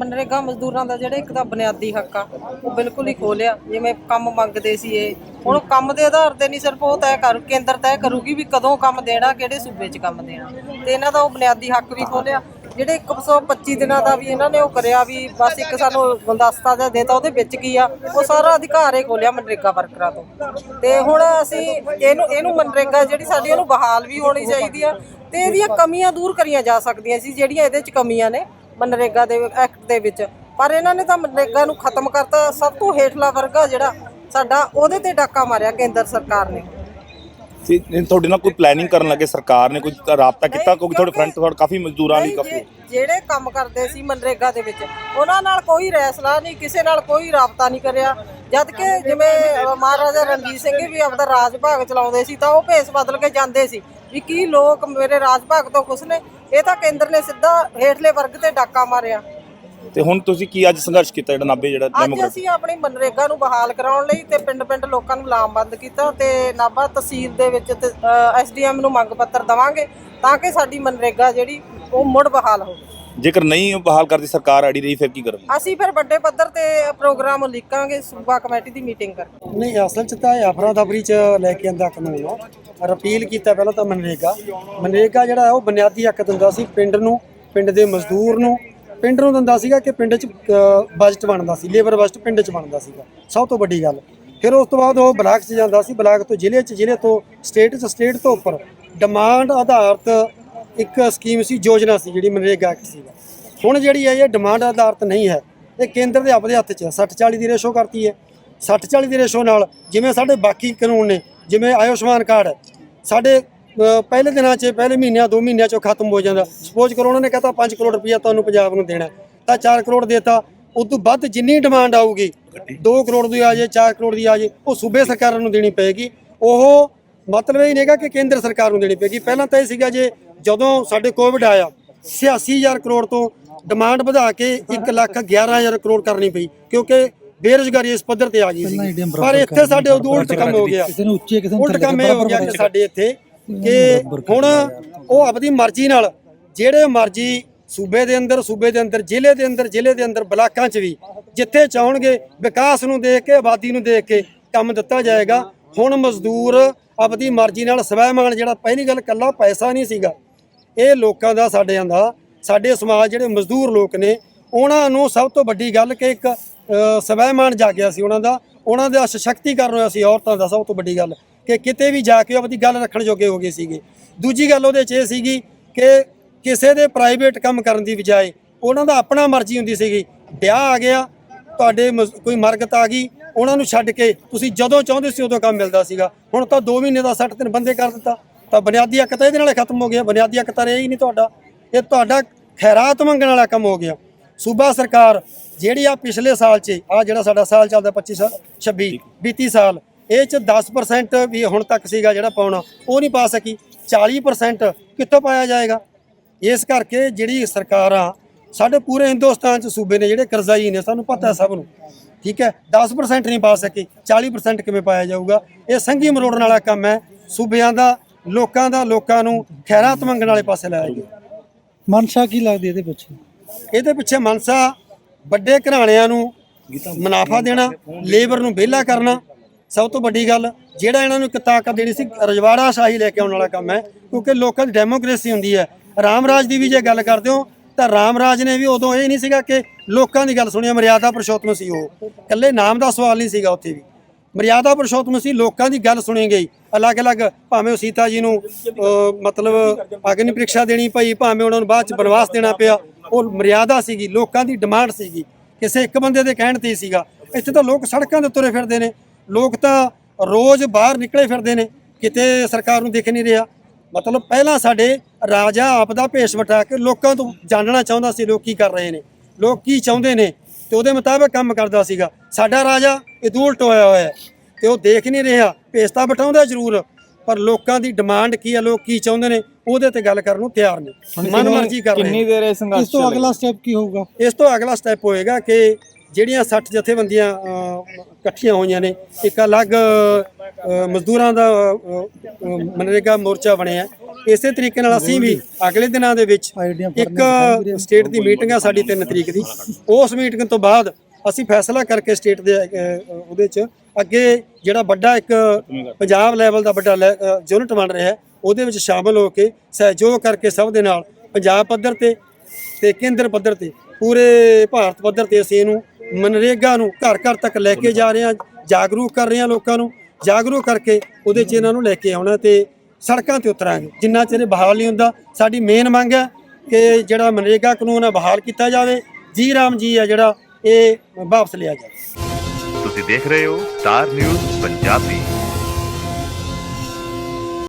ਮਨਰੇਗਾ ਮਜ਼ਦੂਰਾਂ ਦਾ ਜਿਹੜਾ ਇੱਕ ਤਾਂ ਬੁਨਿਆਦੀ ਹੱਕ ਆ, ਉਹ ਬਿਲਕੁਲ ਹੀ ਖੋਲਿਆ। ਜਿਵੇਂ ਕੰਮ ਮੰਗਦੇ ਸੀ ਇਹ। ਹੁਣ ਉਹ ਕੰਮ ਦੇ ਆਧਾਰ ਤੇ ਨਹੀਂ, ਸਿਰਫ ਉਹ ਤੈਅ ਕਰ, ਕੇਂਦਰ ਤੈਅ ਕਰੂਗੀ ਵੀ ਕਦੋਂ ਕੰਮ ਦੇਣਾ, ਕਿਹੜੇ ਸੂਬੇ 'ਚ ਕੰਮ ਦੇਣਾ। ਤੇ ਇਹਨਾਂ ਦਾ ਉਹ ਬੁਨਿਆਦੀ ਹੱਕ ਵੀ ਖੋਲਿਆ। ਜਿਹੜੇ 125 ਦਿਨਾਂ ਦਾ ਵੀ ਇਹਨਾਂ ਨੇ ਉਹ ਕਰਿਆ ਵੀ ਬਸ ਇੱਕ ਸਾਨੂੰ ਗੁਲਦਸਤਾ ਜਿਹਾ ਦੇਤਾ, ਉਹਦੇ ਵਿੱਚ ਕੀ ਆ? ਉਹ ਸਾਰਾ ਅਧਿਕਾਰ ਹੀ ਖੋਲਿਆ ਮਨਰੇਗਾ ਵਰਕਰਾਂ ਤੋਂ। ਤੇ ਹੁਣ ਅਸੀਂ ਇਹਨੂੰ ਇਹਨੂੰ ਮਨਰੇਗਾ ਜਿਹੜੀ ਸਾਡੀ ਉਹਨੂੰ ਬਹਾਲ ਵੀ ਹੋਣੀ ਚਾਹੀਦੀ ਆ। ਤੇ ਇਹਦੀਆਂ ਕਮੀਆਂ ਦੂਰ ਕਰੀਆਂ ਜਾ ਸਕਦੀਆਂ ਸੀ, ਜਿਹੜੀਆਂ ਇਹਦੇ 'ਚ ਕਮੀਆਂ ਨੇ। ਮਨਰੇਗਾ ਦੇ ਐਕਟ ਦੇ ਵਿੱਚ। ਪਰ ਇਹਨਾਂ ਨੇ ਤਾਂ ਮਨਰੇਗਾ ਨੂੰ ਖਤਮ ਕਰਤਾ। ਸਭ ਤੋਂ ਹੇਠਲਾ ਵਰਗ ਜਿਹੜਾ ਸਾਡਾ ਉਹਦੇ ਤੇ ਡਾਕਾ ਮਾਰਿਆ ਕੇਂਦਰ ਸਰਕਾਰ ਨੇ। ਤੇ ਤੁਹਾਡੇ ਨਾਲ ਕੋਈ ਪਲੈਨਿੰਗ ਕਰਨ ਲੱਗੇ ਸਰਕਾਰ ਨੇ? ਕੋਈ ਰਾਬਤਾ ਕੀਤਾ? ਕਿਉਂਕਿ ਤੁਹਾਡੇ ਫਰੰਟ ਤੁਹਾਡੇ ਕਾਫੀ ਮਜ਼ਦੂਰਾਂ ਲਈ ਕਾਫੀ ਜਿਹੜੇ ਕੰਮ ਕਰਦੇ ਸੀ ਮਨਰੇਗਾ ਦੇ ਵਿੱਚ ਉਹਨਾਂ ਨਾਲ ਕੋਈ ਰੈਸਲਾ ਨਹੀਂ ਕਿਸੇ ਨਾਲ ਕੋਈ ਰਾਬਤਾ ਨਹੀਂ ਕਰਿਆ। ਜਦ ਕਿ ਜਿਵੇਂ ਮਹਾਰਾਜਾ ਰਣਜੀਤ ਸਿੰਘ ਵੀ ਆਪਦਾ ਰਾਜ ਭਾਗ ਚਲਾਉਂਦੇ ਸੀ ਤਾਂ ਉਹ ਭੇਸ ਬਦਲ ਕੇ ਜਾਂਦੇ ਸੀ ਵੀ ਕੀ ਲੋਕ ਮੇਰੇ ਰਾਜ ਭਾਗ ਤੋਂ ਖੁਸ਼ ਨੇ? ਇਹ ਤਾਂ ਕੇਂਦਰ ਨੇ ਸਿੱਧਾ ਹੇਠਲੇ ਵਰਗ ਤੇ ਡਾਕਾ ਮਾਰਿਆ। ਤੇ ਹੁਣ ਤੁਸੀਂ ਕੀ ਅੱਜ ਸੰਘਰਸ਼ ਕੀਤਾ ਜਿਹੜਾ ਨਾਭੇ ਜਿਹੜਾ ਅੱਜ ਡੈਮੋਕ੍ਰੇਟ ਅਸੀਂ ਆਪਣੀ ਮਨਰੇਗਾ ਨੂੰ ਬਹਾਲ ਕਰਾਉਣ ਲਈ ਤੇ ਪਿੰਡ-ਪਿੰਡ ਲੋਕਾਂ ਨੂੰ ਲਾਮਬੰਦ ਕੀਤਾ ਤੇ ਨਾਭਾ ਤਹਿਸੀਲ ਦੇ ਵਿੱਚ ਐਸਡੀਐਮ ਨੂੰ ਮੰਗ ਪੱਤਰ ਦਵਾਂਗੇ ਤਾਂ ਕਿ ਸਾਡੀ ਮਨਰੇਗਾ ਜਿਹੜੀ ਉਹ ਮੁੜ ਬਹਾਲ ਹੋਵੇ। ਜੇਕਰ ਨਹੀਂ ਬਹਾਲ ਕਰਦੀ ਸਰਕਾਰ ਅੜੀ ਰਹੀ ਫਿਰ ਕੀ ਕਰੋਗੇ? ਅਸੀਂ ਫਿਰ ਵੱਡੇ ਪੱਧਰ ਤੇ ਪ੍ਰੋਗਰਾਮ ਲਿਖਾਂਗੇ ਸੂਬਾ ਕਮੇਟੀ ਦੀ ਮੀਟਿੰਗ ਕਰਕੇ। ਨਹੀਂ ਅਸਲ ਚ ਤਾਂ ਇਹ ਅਫਰਾ ਤਫਰੀ ਚ ਲੈ ਕੇ ਆਂਦਾ ਕਾਨੂੰਨ ਔਰ ਅਪੀਲ ਕੀਤਾ ਪਹਿਲਾਂ ਤਾਂ ਮਨਰੇਗਾ। ਮਨਰੇਗਾ ਜਿਹੜਾ ਹੈ ਉਹ ਬੁਨਿਆਦੀ ਹੱਕ ਦਿੰਦਾ ਸੀ ਪਿੰਡ ਨੂੰ ਪਿੰਡ ਦੇ ਮਜ਼ਦੂਰ ਨੂੰ। ਪਿੰਡ ਨੂੰ ਦਿੰਦਾ ਸੀਗਾ ਕਿ ਪਿੰਡ ਚ ਬਜਟ ਬਣਦਾ ਸੀ ਲੇਬਰ ਬਜਟ ਪਿੰਡ ਚ ਬਣਦਾ ਸੀਗਾ। ਸਭ ਤੋਂ ਵੱਡੀ ਗੱਲ। ਫਿਰ ਉਸ ਤੋਂ ਬਾਅਦ ਉਹ ਬਲਾਕ ਚ ਜਾਂਦਾ ਸੀ ਬਲਾਕ ਤੋਂ ਜ਼ਿਲ੍ਹੇ ਚ ਜ਼ਿਲ੍ਹੇ ਤੋਂ ਸਟੇਟ ਚ ਸਟੇਟ ਤੋਂ ਉੱਪਰ। ਡਿਮਾਂਡ ਆਧਾਰਿਤ ਇੱਕ ਸਕੀਮ ਸੀ, ਯੋਜਨਾ ਸੀ ਜਿਹੜੀ ਮਨਰੇਗਾ ਐਕਟ ਸੀਗਾ। ਹੁਣ ਜਿਹੜੀ ਹੈ, ਇਹ ਡਿਮਾਂਡ ਆਧਾਰਿਤ ਨਹੀਂ ਹੈ। ਇਹ ਕੇਂਦਰ ਦੇ ਆਪਦੇ ਹੱਥ 'ਚ ਹੈ। 60 40 ਦੀ ਰੇਸ਼ੋ ਕਰਤੀ ਹੈ। 60 40 ਦੀ ਰੇਸ਼ੋ ਨਾਲ ਜਿਵੇਂ ਸਾਡੇ ਬਾਕੀ ਕਾਨੂੰਨ ਨੇ, ਜਿਵੇਂ ਆਯੁਸ਼ਮਾਨ ਕਾਰਡ ਸਾਡੇ ਪਹਿਲੇ ਦਿਨਾਂ 'ਚ, ਪਹਿਲੇ ਮਹੀਨਿਆਂ, ਦੋ ਮਹੀਨਿਆਂ 'ਚੋਂ ਖਤਮ ਹੋ ਜਾਂਦਾ। ਸਪੋਜ਼ ਕਰੋ ਉਹਨਾਂ ਨੇ ਕਹਤਾ 5 ਕਰੋੜ ਰੁਪਇਆ ਤੁਹਾਨੂੰ ਪੰਜਾਬ ਨੂੰ ਦੇਣਾ ਤਾਂ 4 ਕਰੋੜ ਦੇਤਾ। ਉਸ ਤੋਂ ਵੱਧ ਜਿੰਨੀ ਡਿਮਾਂਡ ਆਊਗੀ 2 ਕਰੋੜ ਦੀ ਆ ਜੇ 4 ਕਰੋੜ ਦੀ ਆ ਜੇ ਉਹ ਸੂਬੇ ਸਰਕਾਰਾਂ ਨੂੰ ਦੇਣੀ ਪਏਗੀ। ਉਹ ਮਤਲਬ ਇਹ ਨਹੀਂਗਾ ਕਿ ਕੇਂਦਰ ਸਰਕਾਰ ਨੂੰ ਦੇਣੀ ਪਏਗੀ। ਪਹਿਲਾਂ ਤਾਂ ਇਹ ਸੀਗਾ ਜੇ ਜਦੋਂ ਸਾਡੇ ਕੋਵਿਡ ਆਇਆ 86000 ਕਰੋੜ ਤੋਂ ਡਿਮਾਂਡ ਵਧਾ ਕੇ 1 ਲੱਖ 11000 ਕਰੋੜ ਕਰਨੀ ਪਈ ਕਿਉਂਕਿ ਬੇਰੁਜ਼ਗਾਰੀ ਇਸ ਪੱਧਰ ਤੇ ਆ ਗਈ ਸੀ। ਪਰ ਇੱਥੇ ਸਾਡੇ ਉਦੋਂ ਉਲਟ ਕੰਮ ਹੋ ਗਿਆ। ਕਿਸੇ ਨੂੰ ਉੱਚੇ ਕਿਸੇ ਨੂੰ ਉਲਟ ਥੱਲੇ ਕੰਮ ਇਹ ਹੋ ਗਿਆ ਕਿ ਸਾਡੇ ਇੱਥੇ ਕਿ ਹੁਣ ਉਹ ਆਪਣੀ ਮਰਜ਼ੀ ਨਾਲ ਜਿਹੜੇ ਮਰਜ਼ੀ ਸੂਬੇ ਦੇ ਅੰਦਰ ਸੂਬੇ ਦੇ ਅੰਦਰ ਜ਼ਿਲ੍ਹੇ ਦੇ ਅੰਦਰ ਜ਼ਿਲ੍ਹੇ ਦੇ ਅੰਦਰ ਬਲਾਕਾਂ 'ਚ ਵੀ ਜਿੱਥੇ ਚਾਹਣਗੇ ਵਿਕਾਸ ਨੂੰ ਦੇਖ ਕੇ ਆਬਾਦੀ ਨੂੰ ਦੇਖ ਕੇ ਕੰਮ ਦਿੱਤਾ ਜਾਏਗਾ। ਹੁਣ ਮਜ਼ਦੂਰ ਆਪਦੀ ਮਰਜ਼ੀ ਨਾਲ ਸਵੈ ਸਵੈਮਾਨ ਜਿਹੜਾ ਪਹਿਲੀ ਗੱਲ ਕੱਲਾ ਪੈਸਾ ਨਹੀਂ ਸੀਗਾ। ਇਹ ਲੋਕਾਂ ਦਾ ਸਾਡਿਆਂ ਦਾ ਸਾਡੇ ਸਮਾਜ ਜਿਹੜੇ ਮਜ਼ਦੂਰ ਲੋਕ ਨੇ ਉਹਨਾਂ ਨੂੰ ਸਭ ਤੋਂ ਵੱਡੀ ਗੱਲ ਕਿ ਇੱਕ ਅ, ਸਵੈਮਾਨ ਜਾਗਿਆ ਸੀ ਉਹਨਾਂ ਦਾ। ਉਹਨਾਂ ਦਾ ਸਸ਼ਕਤੀਕਰਨ ਹੋਇਆ ਸੀ ਔਰਤਾਂ ਦਾ ਸਭ ਤੋਂ ਵੱਡੀ ਗੱਲ। ਕਿ ਕਿਤੇ ਵੀ ਜਾ ਕੇ ਉਹ ਆਪਣੀ ਗੱਲ ਰੱਖਣ ਜੋਗੇ ਹੋ ਗਏ ਸੀਗੇ। ਦੂਜੀ ਗੱਲ ਉਹਦੇ 'ਚ ਇਹ ਸੀਗੀ ਕਿ ਕਿਸੇ ਦੇ ਪ੍ਰਾਈਵੇਟ ਕੰਮ ਕਰਨ ਦੀ ਬਜਾਏ ਉਹਨਾਂ ਦਾ ਆਪਣਾ ਮਰਜ਼ੀ ਹੁੰਦੀ ਸੀਗੀ। ਵਿਆਹ ਆ ਗਿਆ ਤੁਹਾਡੇ ਮਜ਼- ਕੋਈ ਮਰਗਤ ਆ ਗਈ ਉਹਨਾਂ ਨੂੰ ਛੱਡ ਕੇ ਤੁਸੀਂ ਜਦੋਂ ਚਾਹੁੰਦੇ ਸੀ ਉਦੋਂ ਕੰਮ ਮਿਲਦਾ ਸੀਗਾ। ਹੁਣ ਤਾਂ 2 ਮਹੀਨੇ ਦਾ 60 ਦਿਨ ਬੰਦੇ ਕਰ ਦਿੱਤਾ। ਤਾਂ ਬੁਨਿਆਦੀ ਹੱਕ ਤਾਂ ਇਹਦੇ ਨਾਲ ਖਤਮ ਹੋ ਗਿਆ। ਬੁਨਿਆਦੀ ਹੱਕ ਤਾਂ ਰਿਹਾ ਹੀ ਨਹੀਂ ਤੁਹਾਡਾ। ਇਹ ਤੁਹਾਡਾ ਖੈਰਾਤ ਮੰਗਣ ਵਾਲਾ ਕੰਮ ਹੋ ਗਿਆ। ਸੂਬਾ ਸਰਕਾਰ ਜਿਹੜੀ ਆ ਪਿਛਲੇ ਸਾਲ 'ਚ, ਆ ਜਿਹੜਾ ਸਾਡਾ ਸਾਲ ਚੱਲਦਾ 25 ਸਾਲ 26 32 ਸਾਲ, ਇਹ 'ਚ 10% ਵੀ ਹੁਣ ਤੱਕ ਸੀਗਾ ਜਿਹੜਾ ਪਾਉਣਾ, ਉਹ ਨਹੀਂ ਪਾ ਸਕੀ। 40% ਕਿੱਥੋਂ ਪਾਇਆ ਜਾਏਗਾ? ਇਸ ਕਰਕੇ ਜਿਹੜੀ ਸਰਕਾਰਾਂ ਸਾਡੇ ਪੂਰੇ ਹਿੰਦੁਸਤਾਨ ਚ ਸੂਬੇ ਨੇ ਜਿਹੜੇ ਕਰਜ਼ਾਈ ਨੇ ਸਾਨੂੰ ਪਤਾ ਹੈ ਸਭ ਨੂੰ। ਠੀਕ ਹੈ? 10% ਨਹੀਂ ਪਾ ਸਕੇ। 40% ਕਿਵੇਂ ਪਾਇਆ ਜਾਊਗਾ? ਇਹ ਸੰਘੀ ਮਰੋੜਨ ਵਾਲਾ ਕੰਮ ਹੈ। ਸੂਬਿਆਂ ਦਾ ਲੋਕਾਂ ਦਾ ਲੋਕਾਂ ਨੂੰ ਖੈਰਾਤ ਮੰਗਣ ਵਾਲੇ ਪਾਸੇ ਲਾਇਆ ਗਿਆ। ਮਨਸ਼ਾ ਕੀ ਲੱਗਦੀ ਇਹਦੇ ਪਿੱਛੇ? ਇਹਦੇ ਪਿੱਛੇ ਮਨਸਾ ਵੱਡੇ ਘਰਾਣਿਆਂ ਨੂੰ ਮੁਨਾਫਾ ਦੇਣਾ ਲੇਬਰ ਨੂੰ ਵਿਹਲਾ ਕਰਨਾ ਸਭ ਤੋਂ ਵੱਡੀ ਗੱਲ ਜਿਹੜਾ ਇਹਨਾਂ ਨੂੰ ਇੱਕ ਤਾਕਤ ਦੇਣੀ ਸੀ ਰਜਵਾੜਾ ਸ਼ਾਹੀ ਲੈ ਕੇ ਆਉਣ ਵਾਲਾ ਕੰਮ ਹੈ ਕਿਉਂਕਿ ਲੋਕਾਂ ਦੀ ਡੈਮੋਕ੍ਰੇਸੀ ਹੁੰਦੀ ਹੈ। ਰਾਮ ਰਾਜ ਦੀ ਵੀ ਜੇ ਗੱਲ ਕਰਦੇ ਹੋ ਤਾਂ ਰਾਮ ਰਾਜ ਨੇ ਵੀ ਉਦੋਂ ਇਹ ਨਹੀਂ ਸੀਗਾ ਕਿ ਲੋਕਾਂ ਦੀ ਗੱਲ ਸੁਣੀ ਮਰਿਆਦਾ ਪੁਰਸ਼ੋਤਮ ਸੀ ਉਹ। ਇਕੱਲੇ ਨਾਮ ਦਾ ਸਵਾਲ ਨਹੀਂ ਸੀਗਾ ਉੱਥੇ ਵੀ। ਮਰਿਆਦਾ ਪੁਰਸ਼ੋਤਮ ਸੀ, ਲੋਕਾਂ ਦੀ ਗੱਲ ਸੁਣੀ ਗਈ। ਅਲੱਗ-ਅਲੱਗ ਭਾਵੇਂ ਉਹ ਸੀਤਾ ਜੀ ਨੂੰ ਮਤਲਬ ਅਗਨੀ ਪ੍ਰੀਖਿਆ ਦੇਣੀ ਪਈ, ਭਾਵੇਂ ਉਹਨਾਂ ਨੂੰ ਬਾਅਦ ਚ ਬਨਵਾਸ ਦੇਣਾ ਪਿਆ, ਉਹ ਮਰਿਆਦਾ ਸੀਗੀ, ਲੋਕਾਂ ਦੀ ਡਿਮਾਂਡ ਸੀਗੀ। ਕਿਸੇ ਇੱਕ ਬੰਦੇ ਦੇ ਕਹਿਣ ਤੇ ਹੀ ਸੀਗਾ। ਇੱਥੇ ਤਾਂ ਲੋਕ ਸੜਕਾਂ ਦੇ ਤੁਰੇ ਫਿਰਦੇ ਨੇ। ਲੋਕ ਤਾਂ ਰੋਜ਼ ਬਾਹਰ ਨਿਕਲੇ ਫਿਰਦੇ ਨੇ। ਕਿਤੇ ਸਰਕਾਰ ਨੂੰ ਦਿਖ ਨਹੀਂ ਰਿਹਾ। ਮਤਲਬ ਪਹਿਲਾਂ ਸਾਡੇ ਰਾਜਾ ਆਪ ਦਾ ਭੇਸ ਵਟਾ ਕੇ ਲੋਕਾਂ ਤੋਂ ਜਾਣਨਾ ਚਾਹੁੰਦਾ ਸੀ ਲੋਕ ਕੀ ਕਰ ਰਹੇ ਨੇ ਲੋਕ ਕੀ ਚਾਹੁੰਦੇ ਨੇ ਤੇ ਉਹਦੇ ਮੁਤਾਬਕ ਕੰਮ ਕਰਦਾ ਸੀਗਾ। ਸਾਡਾ ਰਾਜਾ ਇਹ ਉਲਟ ਹੋਇਆ ਹੋਇਆ ਹੈ ਤੇ ਉਹ ਦੇਖ ਨਹੀਂ ਰਿਹਾ ਭੇਸ ਤਾਂ ਬਿਠਾਉਂਦਾ ਜ਼ਰੂਰ ਪਰ ਲੋਕਾਂ ਦੀ ਡਿਮਾਂਡ ਕੀ ਹੈ ਲੋਕ ਕੀ ਚਾਹੁੰਦੇ ਨੇ ਉਹਦੇ ਤੇ ਗੱਲ ਕਰਨ ਨੂੰ ਤਿਆਰ ਨਹੀਂ ਮਨ ਮਰਜ਼ੀ ਕਰ ਰਹੇ ਨੇ। ਦੇਰ ਇਹ ਇਸ ਤੋਂ ਅਗਲਾ ਸਟੈਪ ਕੀ ਹੋਊਗਾ? ਇਸ ਤੋਂ ਅਗਲਾ ਸਟੈਪ ਹੋਏਗਾ ਕਿ ਜਿਹੜੀਆਂ 60 ਜਥੇਬੰਦੀਆਂ ਇਕੱਠੀਆਂ ਹੋਈਆਂ ਨੇ ਇੱਕ ਅਲੱਗ ਮਜ਼ਦੂਰਾਂ ਦਾ ਮਨਰੇਗਾ ਮੋਰਚਾ ਬਣਿਆ। ਇਸੇ ਤਰੀਕੇ ਨਾਲ ਅਸੀਂ ਵੀ ਅਗਲੇ ਦਿਨਾਂ ਦੇ ਵਿੱਚ ਇੱਕ ਸਟੇਟ ਦੀ ਮੀਟਿੰਗ ਆ ਸਾਡੀ 3 ਤਰੀਕ ਦੀ। ਉਸ ਮੀਟਿੰਗ ਤੋਂ ਬਾਅਦ ਅਸੀਂ ਫੈਸਲਾ ਕਰਕੇ ਸਟੇਟ ਦੇ ਉਹਦੇ ਚ ਅੱਗੇ ਜਿਹੜਾ ਵੱਡਾ ਇੱਕ ਪੰਜਾਬ ਲੈਵਲ ਦਾ ਵੱਡਾ ਯੂਨਿਟ ਬਣ ਰਿਹਾ ਉਹਦੇ ਵਿੱਚ ਸ਼ਾਮਲ ਹੋ ਕੇ ਸਹਿਯੋਗ ਕਰਕੇ ਸਭ ਦੇ ਨਾਲ ਪੰਜਾਬ ਪੱਧਰ ਤੇ ਤੇ ਕੇਂਦਰ ਪੱਧਰ ਤੇ ਪੂਰੇ ਭਾਰਤ ਪੱਧਰ ਤੇ ਅਸੀਂ ਇਹਨੂੰ ਮਨਰੇਗਾ ਨੂੰ ਘਰ ਘਰ ਤੱਕ ਲੈ ਕੇ ਜਾ ਰਹੇ ਹਾਂ, ਜਾਗਰੂਕ ਕਰ ਰਹੇ ਹਾਂ ਲੋਕਾਂ ਨੂੰ, ਜਾਗਰੂਕ ਕਰਕੇ ਉਹਦੇ 'ਚ ਇਹਨਾਂ ਨੂੰ ਲੈ ਕੇ ਆਉਣਾ ਤੇ ਸੜਕਾਂ ਤੇ ਉਤਰਾਂਗੇ। ਜਿੰਨਾ ਚਿਰ ਇਹ ਬਹਾਲ ਨਹੀਂ ਹੁੰਦਾ, ਸਾਡੀ ਮੇਨ ਮੰਗ ਹੈ ਕਿ ਜਿਹੜਾ ਮਨਰੇਗਾ ਕਾਨੂੰਨ ਹੈ ਬਹਾਲ ਕੀਤਾ ਜਾਵੇ, ਜੀ ਰਾਮ ਜੀ ਹੈ ਜਿਹੜਾ ਇਹ ਵਾਪਸ ਲਿਆ ਜਾਵੇ। ਤੁਸੀਂ ਦੇਖ ਰਹੇ ਹੋ ਸਟਾਰ ਨਿਊਜ਼ ਪੰਜਾਬੀ।